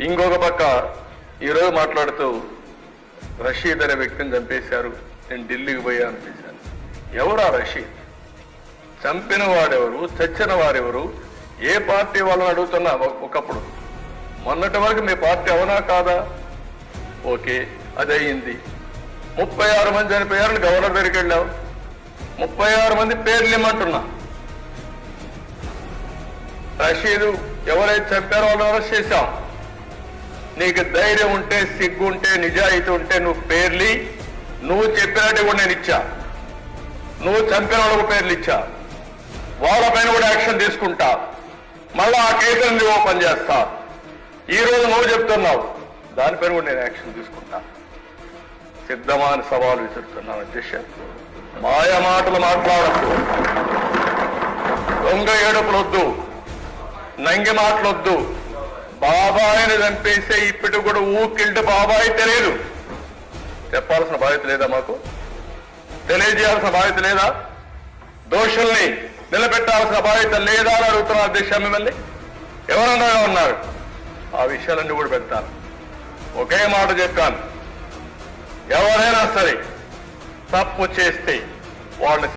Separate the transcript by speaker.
Speaker 1: ఇంకొక పక్క ఈరోజు మాట్లాడుతూ రషీద్ అనే వ్యక్తిని చంపేశారు. నేను ఢిల్లీకి పోయాను చేశాను ఎవరా రషీద్? చంపిన వాడెవరు? చచ్చిన వారెవరు? ఏ పార్టీ వాళ్ళని అడుగుతున్నా ఒకప్పుడు. మొన్నటి వరకు మీ పార్టీ అవునా కాదా? ఓకే అది అయింది ముప్పై ఆరు మంది చనిపోయారని గవర్నర్ దగ్గరికి వెళ్ళావు. ముప్పై ఆరు మంది పేర్లు ఇమ్మంటున్నా. రషీదు ఎవరైతే చంపారో వాళ్ళు అరెస్ట్ చేశాం. నీకు ధైర్యం ఉంటే సిగ్గు ఉంటే నిజాయితీ ఉంటే నువ్వు పేర్లి నువ్వు చెప్పినట్టు కూడా నేను ఇచ్చా. నువ్వు చంపిన వాళ్ళకు పేర్లు ఇచ్చా. వాళ్ళపైన కూడా యాక్షన్ తీసుకుంటా. మళ్ళా ఆ కేసులను ఓపెన్ చేస్తా. ఈ రోజు నువ్వు చెప్తున్నావు. దానిపైన కూడా నేను యాక్షన్ తీసుకుంటా. సిద్ధమా అని సవాలు విసురుతున్నాను అధ్యక్ష మాయ మాటలు మాట్లాడద్దు దొంగ ఏడుపులొద్దు. నంగి మాటలొద్దు. బాబాయిని చంపేస్తే ఇప్పటికి కూడా ఊకిల్ట్ బాబాయి తెలియదు. చెప్పాల్సిన బాధ్యత లేదా మాకు? తెలియజేయాల్సిన బాధ్యత లేదా? దోషుల్ని నిలబెట్టాల్సిన బాధ్యత లేదా అని అడుగుతున్నారు అధ్యక్ష మిమ్మల్ని ఎవరన్నా ఉన్నారు? ఆ విషయాలన్నీ కూడా పెడతాను ఒకే మాట చెప్పాను. ఎవరైనా సరే తప్పు చేస్తే వాళ్ళని